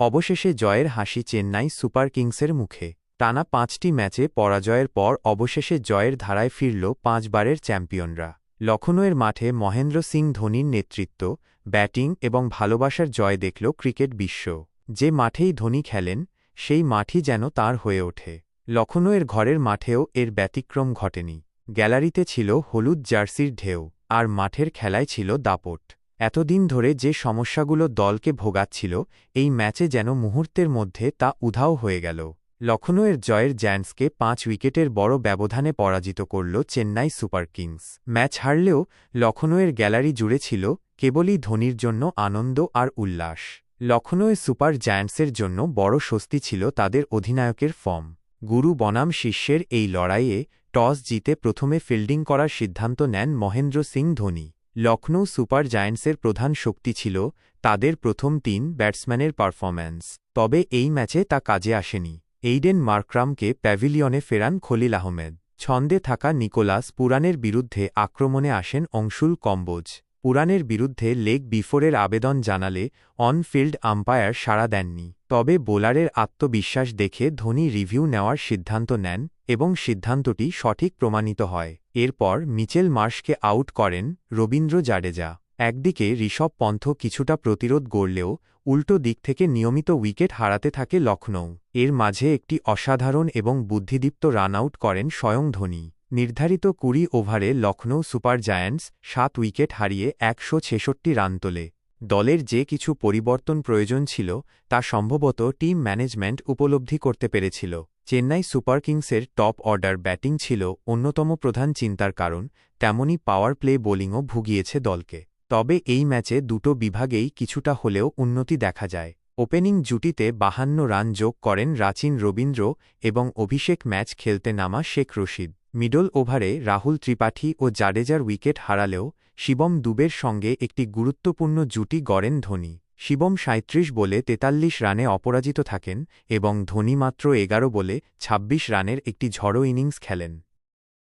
অবশেষে জয়ের হাসি চেন্নাই সুপার কিংসের মুখে। টানা পাঁচটি ম্যাচে পরাজয়ের পর অবশেষে জয়ের ধারায় ফিরল পাঁচবারের চ্যাম্পিয়নরা। লখনৌয়ের মাঠে মহেন্দ্র সিং ধোনির নেতৃত্ব, ব্যাটিং এবং ভালোবাসার জয় দেখল ক্রিকেট বিশ্ব। যে মাঠেই ধোনি খেলেন, সেই মাঠই যেন তার হয়ে ওঠে। লখনৌয়ের ঘরের মাঠেও এর ব্যতিক্রম ঘটেনি। গ্যালারিতে ছিল হলুদ জার্সির ঢেউ, আর মাঠের খেলায় ছিল দাপট। এতদিন ধরে যে সমস্যাগুলো দলকে ভোগাচ্ছিল, এই ম্যাচে যেন মুহূর্তের মধ্যে তা উধাও হয়ে গেল। লখনৌয়ের জয়ের জ্যান্সকে পাঁচ উইকেটের বড় ব্যবধানে পরাজিত করল চেন্নাই সুপার কিংস। ম্যাচ হারলেও লখনৌয়ের গ্যালারি জুড়ে ছিল কেবলই ধোনির জন্য আনন্দ আর উল্লাস। লখনৌয়ে সুপার জায়ান্টসের জন্য বড় স্বস্তি ছিল তাদের অধিনায়কের ফর্ম। গুরু বনাম শিষ্যের এই লড়াইয়ে টস জিতে প্রথমে ফিল্ডিং করার সিদ্ধান্ত নেন মহেন্দ্র সিং ধোনি। লখনৌ সুপার জায়ান্টসের প্রধান শক্তি ছিল তাদের প্রথম তিন ব্যাটসম্যানের পারফরম্যান্স। তবে এই ম্যাচে তা কাজে আসেনি। এইডেন মার্ক্রামকে প্যাভিলিয়নে ফেরান খলিল আহমেদ। ছন্দে থাকা নিকোলাস পুরানের বিরুদ্ধে আক্রমণে আসেন অংশুল কম্বোজ। পুরানের বিরুদ্ধে লেগ বিফোরের আবেদন জানালে অন ফিল্ড আম্পায়ার সাড়া দেননি। তবে বোলারের আত্মবিশ্বাস দেখে ধোনি রিভিউ নেওয়ার সিদ্ধান্ত নেন এবং সিদ্ধান্তটি সঠিক প্রমাণিত হয়। এরপর মিচেল মার্শকে আউট করেন রবীন্দ্র জাডেজা। একদিকে ঋষভ পন্থ কিছুটা প্রতিরোধ গড়লেও উল্টো দিক থেকে নিয়মিত উইকেট হারাতে থাকে লখনৌ এর মাঝে একটি অসাধারণ এবং বুদ্ধিদীপ্ত রান আউট করেন স্বয়ং ধোনি। নির্ধারিত কুড়ি ওভারে লখনৌ সুপার জায়ান্টস সাত উইকেট হারিয়ে একশো ছেষট্টি রান তোলে। দলের যে কিছু পরিবর্তন প্রয়োজন ছিল তা সম্ভবত টিম ম্যানেজমেন্ট উপলব্ধি করতে পেরেছিল। চেন্নাই সুপার কিংসের টপ অর্ডার ব্যাটিং ছিল অন্যতম প্রধান চিন্তার কারণ, তেমনি পাওয়ার প্লে বোলিংও ভুগিয়েছে দলকে। তবে এই ম্যাচে দুটো বিভাগেই কিছুটা হলেও উন্নতি দেখা যায়। ওপেনিং জুটিতে বাহান্ন রান যোগ করেন রাচিন রবীন্দ্র এবং অভিষেক ম্যাচ খেলতে নামা শেখ রশিদ। মিডল ওভারে রাহুল ত্রিপাঠী ও জাডেজার উইকেট হারালেও শিবম দুবের সঙ্গে একটি গুরুত্বপূর্ণ জুটি গড়েন ধোনি। শিবম সাঁত্রিশ বলে তেতাল্লিশ রানে অপরাজিত থাকেন এবং ধোনি মাত্র এগারো বলে ২৬ রানের একটি ঝড়ো ইনিংস খেলেন।